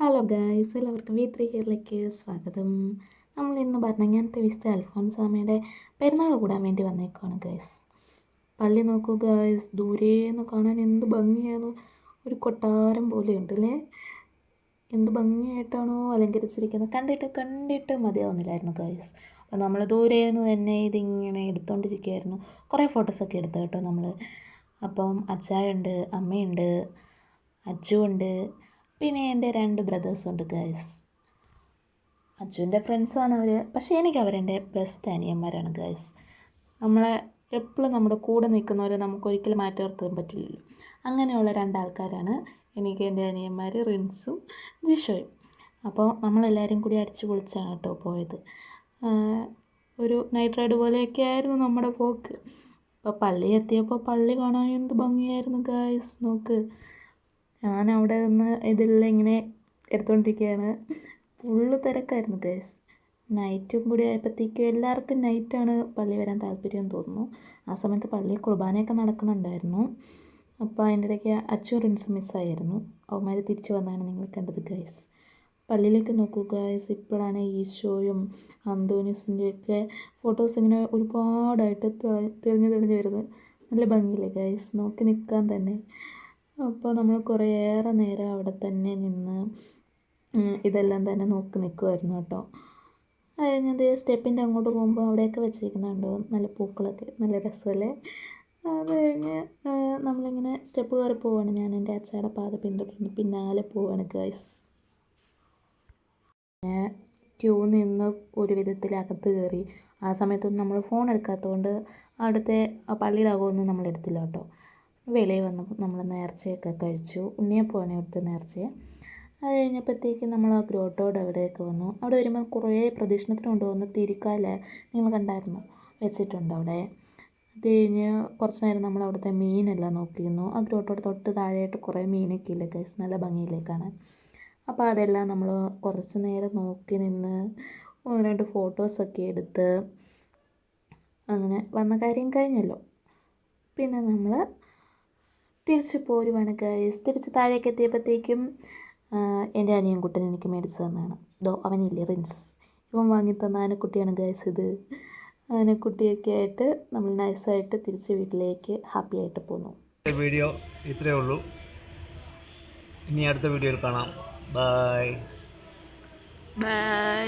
Hello guys എല്ലാവർക്കും V three ഹിയറിലേക്ക് സ്വാഗതം. നമ്മൾ ഇന്ന് ഭരണങ്ങാനത്തെ വിസ്ത അൽഫോൻസാമയുടെ പെരുന്നാൾ കൂടാൻ വേണ്ടി വന്നേക്കുവാണ് ഗായ്സ് പള്ളി നോക്കൂ ഗായ്സ് ദൂരേന്ന് കാണാൻ എന്ത് ഭംഗിയാണ് ഒരു കൊട്ടാരം പോലെയുണ്ട് അല്ലേ? എന്ത് ഭംഗിയായിട്ടാണോ അലങ്കരിച്ചിരിക്കുന്നത്. കണ്ടിട്ട് കണ്ടിട്ട് മതിയാവുന്നില്ലായിരുന്നു ഗായ്സ് അപ്പോൾ നമ്മൾ ദൂരേന്ന് തന്നെ ഇതിങ്ങനെ എടുത്തുകൊണ്ടിരിക്കുകയായിരുന്നു കുറേ ഫോട്ടോസൊക്കെ എടുത്തു കേട്ടോ നമ്മൾ അപ്പം അച്ചായുണ്ട് അമ്മയുണ്ട് അച്ചു ഉണ്ട് പിന്നെ എന്റെ രണ്ട് ബ്രദേഴ്സുണ്ട് ഗൈസ് അച്ഛന്റെ ഫ്രണ്ട്സാണ് അവർ പക്ഷേ എനിക്ക് അവരെന്റെ ബെസ്റ്റ് അനിയന്മാരാണ് ഗൈസ് നമ്മളെ എപ്പോഴും നമ്മുടെ കൂടെ നിൽക്കുന്നവരെ നമുക്ക് ഒരിക്കലും മാറ്റി നിർത്താൻ പറ്റില്ലല്ലോ. അങ്ങനെയുള്ള രണ്ടാൾക്കാരാണ് എനിക്ക് എന്റെ അനിയന്മാർ റിൻസും ജിഷോയും. അപ്പോൾ നമ്മളെല്ലാവരും കൂടി അടിച്ചു പൊളിച്ചാണ് കേട്ടോ പോയത്. ഒരു നൈറ്റ് റൈഡ് പോലെയൊക്കെ ആയിരുന്നു നമ്മുടെ പോക്ക്. അപ്പോൾ പള്ളി എത്തിയപ്പോൾ പള്ളി കാണാൻ എന്ത് ഭംഗിയായിരുന്നു ഗായ്സ് നോക്ക്. ഞാൻ അവിടെ നിന്ന് ഇതെല്ലാം ഇങ്ങനെ എടുത്തുകൊണ്ടിരിക്കുകയാണ് ഫുള്ള് തിരക്കായിരുന്നു ഗേസ് നൈറ്റും കൂടി ആയപ്പോഴത്തേക്കും എല്ലാവർക്കും നൈറ്റാണ് പള്ളി വരാൻ താല്പര്യം തോന്നുന്നു. ആ സമയത്ത് പള്ളി കുർബാനയൊക്കെ നടക്കുന്നുണ്ടായിരുന്നു. അപ്പോൾ അതിന്റെ ഇടയ്ക്ക് അച്ചു റിൻസ് മിസ്സായിരുന്നു അവന്മാർ തിരിച്ചു വന്നാണ് നിങ്ങൾ കണ്ടത് ഗൈസ് പള്ളിയിലേക്ക് നോക്കൂ ഗൈസ് ഇപ്പോഴാണ് ഈശോയും അന്തോനിസിന്റെയൊക്കെ ഫോട്ടോസ് ഇങ്ങനെ ഒരുപാടായിട്ട് തെളിഞ്ഞ് തെളിഞ്ഞ് വരുന്നത്. നല്ല ഭംഗിയില്ലേ ഗൈസ് നോക്കി നിൽക്കാൻ തന്നെ. അപ്പോൾ നമ്മൾ കുറേയേറെ നേരം അവിടെ തന്നെ നിന്ന് ഇതെല്ലാം തന്നെ നോക്കി നിൽക്കുമായിരുന്നു കേട്ടോ. അത് സ്റ്റെപ്പിന്റെ അങ്ങോട്ട് പോകുമ്പോൾ അവിടെയൊക്കെ വെച്ചിരിക്കുന്നുണ്ടോ നല്ല പൂക്കളൊക്കെ നല്ല രസമല്ലേ? അത് കഴിഞ്ഞ് നമ്മളിങ്ങനെ സ്റ്റെപ്പ് കയറി പോവാണ് ഞാൻ എന്റെ അച്ഛയുടെ പാത പിന്തുടർന്ന് പിന്നാലെ പോവാണ് ഗൈസ്. ക്യൂ നിന്ന് ഒരു വിധത്തിൽ അകത്ത് കയറി. ആ സമയത്തൊന്നും നമ്മൾ ഫോൺ എടുക്കാത്തതുകൊണ്ട് അവിടുത്തെ പള്ളിയുടെ അകമൊന്നും നമ്മൾ എടുത്തില്ല കേട്ടോ. വെളിയിൽ വന്ന് നമ്മൾ നേർച്ചയൊക്കെ കഴിച്ചു. ഉണ്ണിയപ്പമാണ് ഇവിടുത്തെ നേർച്ചയെ. അത് കഴിഞ്ഞപ്പോഴത്തേക്ക് നമ്മൾ ആ ഗ്രോട്ടോട് അവിടെയൊക്കെ വന്നു. അവിടെ വരുമ്പോൾ കുറേ പ്രദക്ഷിണത്തിന് കൊണ്ടുവന്ന് തിരിക്കാല നിങ്ങൾ കണ്ടായിരുന്നു വെച്ചിട്ടുണ്ട് അവിടെ. അത് കഴിഞ്ഞ് കുറച്ച് നേരം നമ്മൾ അവിടുത്തെ മീനെല്ലാം നോക്കിയിരുന്നു. ആ ഗ്രോട്ടോട് തൊട്ട് താഴെയായിട്ട് കുറേ മീനൊക്കെ ഇല്ലേ ഗൈസ് നല്ല ഭംഗിയില്ലേ കാണാൻ അപ്പോൾ അതെല്ലാം നമ്മൾ കുറച്ച് നേരം നോക്കി നിന്ന് ഒന്ന് രണ്ട് ഫോട്ടോസൊക്കെ എടുത്ത് അങ്ങനെ വന്ന കാര്യം കഴിഞ്ഞല്ലോ. പിന്നെ നമ്മൾ തിരിച്ച് പോരുവാണ് ഗൈസ് തിരിച്ച് താഴേക്ക് എത്തിയപ്പോഴത്തേക്കും എന്റെ അനിയൻ കുട്ടൻ എനിക്ക് മേടിച്ച് തന്നാണ്. ദോ അവനില്ലേ റിൻസ്. ഇവൻ വാങ്ങി തന്ന ആനക്കുട്ടിയാണ് ഗൈസ് ഇത്. ആനക്കുട്ടിയൊക്കെ ആയിട്ട് നമ്മൾ നൈസായിട്ട് തിരിച്ച് വീട്ടിലേക്ക് ഹാപ്പി ആയിട്ട് പോന്നു. വീഡിയോ ഇത്രയേ ഉള്ളൂ. ഇനി അടുത്ത വീഡിയോയിൽ കാണാം. Bye bye